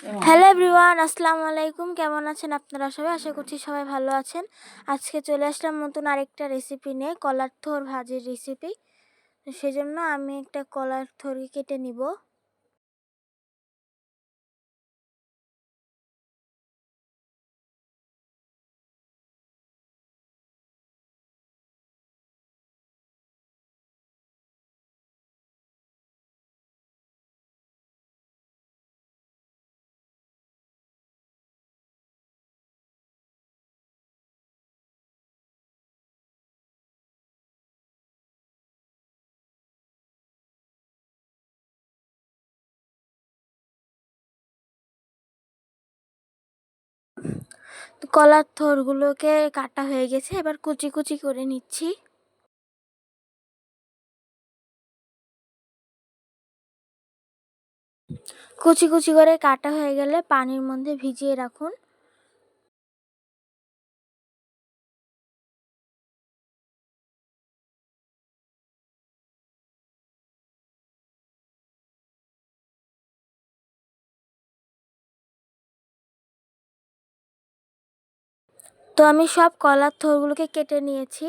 Hello everyone আসসালামু আলাইকুম কেমন আছেন আপনারা সবাই আশা করছি সবাই ভালো আছেন আজকে চলে আসলাম নতুন আরেকটা রেসিপি নিয়ে কলার থোর ভাজির রেসিপি সেজন্য আমি একটা কলার থরি কেটে নিব কলার থোরগুলোকে কাটা হয়ে গেছে, এবার কুচি কুচি করে নিচ্ছি। কুচি কুচি করে কাটা হয়ে গেলে পানির মধ্যে ভিজিয়ে রাখুন। তো আমি সব কলার থোরগুলোকে কেটে নিয়েছি।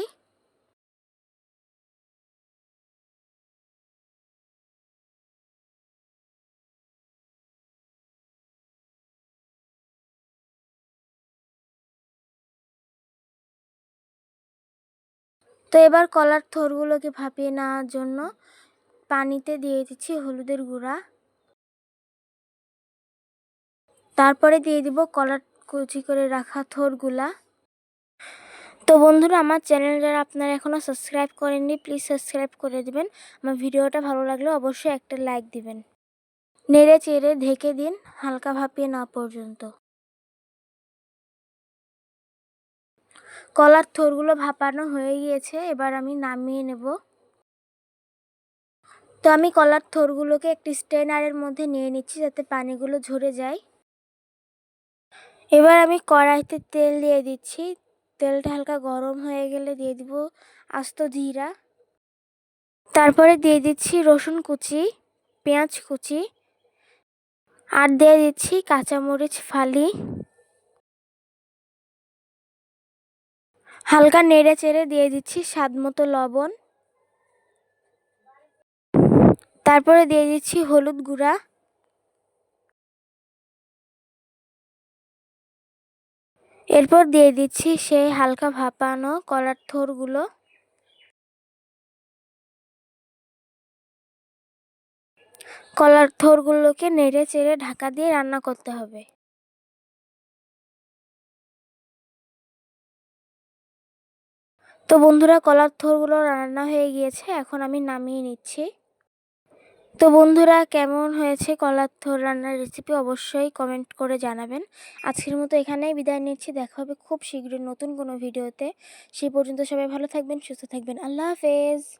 তো এবার কলার থোরগুলোকে ভাপিয়ে নেওয়ার জন্য পানিতে দিয়ে দিচ্ছি হলুদের গুঁড়া। তারপরে দিয়ে দিব কলার কুচি করে রাখা থোরগুলা। তো বন্ধুরা, আমার চ্যানেল যারা আপনারা এখনও সাবস্ক্রাইব করেননি প্লিজ সাবস্ক্রাইব করে দিবেন। আমার ভিডিওটা ভালো লাগলে অবশ্যই একটা লাইক দিবেন। নেড়ে চেড়ে ঢেকে দিন, হালকা ভাপিয়ে না পর্যন্ত। কলার থোরগুলো ভাপানো হয়ে গিয়েছে, এবার আমি নামিয়ে নেব। তো আমি কলার থোরগুলোকে একটি স্ট্রেনারের মধ্যে নিয়ে নিচ্ছি যাতে পানিগুলো ঝরে যায়। এবার আমি কড়াইতে তেল দিয়ে দিচ্ছি তেলটা হালকা গরম হয়ে গেলে দিয়ে দিব আস্ত জিরা। তারপরে দিয়ে দিচ্ছি রসুন কুচি, পেঁয়াজ কুচি আর দিয়ে দিচ্ছি কাঁচামরিচ ফালি। হালকা নেড়ে চেড়ে দিয়ে দিচ্ছি স্বাদ মতো লবণ। তারপরে দিয়ে দিচ্ছি হলুদ গুঁড়া। এরপর দিয়ে দিচ্ছি সেই হালকা ভাপানো কলার থোরগুলো। কলার থোরগুলোকে নেড়ে চেড়ে ঢাকা দিয়ে রান্না করতে হবে। তো বন্ধুরা, কলার থোরগুলো রান্না হয়ে গিয়েছে, এখন আমি নামিয়ে নিচ্ছি। তো বন্ধুরা, কেমন হয়েছে কলার থোর রান্নার রেসিপি অবশ্যই কমেন্ট করে জানাবেন। আজকের মতো এখানেই বিদায় নিচ্ছি। দেখা হবে খুব শীঘ্রই নতুন কোনো ভিডিওতে সেই পর্যন্ত সবাই ভালো থাকবেন, সুস্থ থাকবেন। আল্লাহ হাফেজ।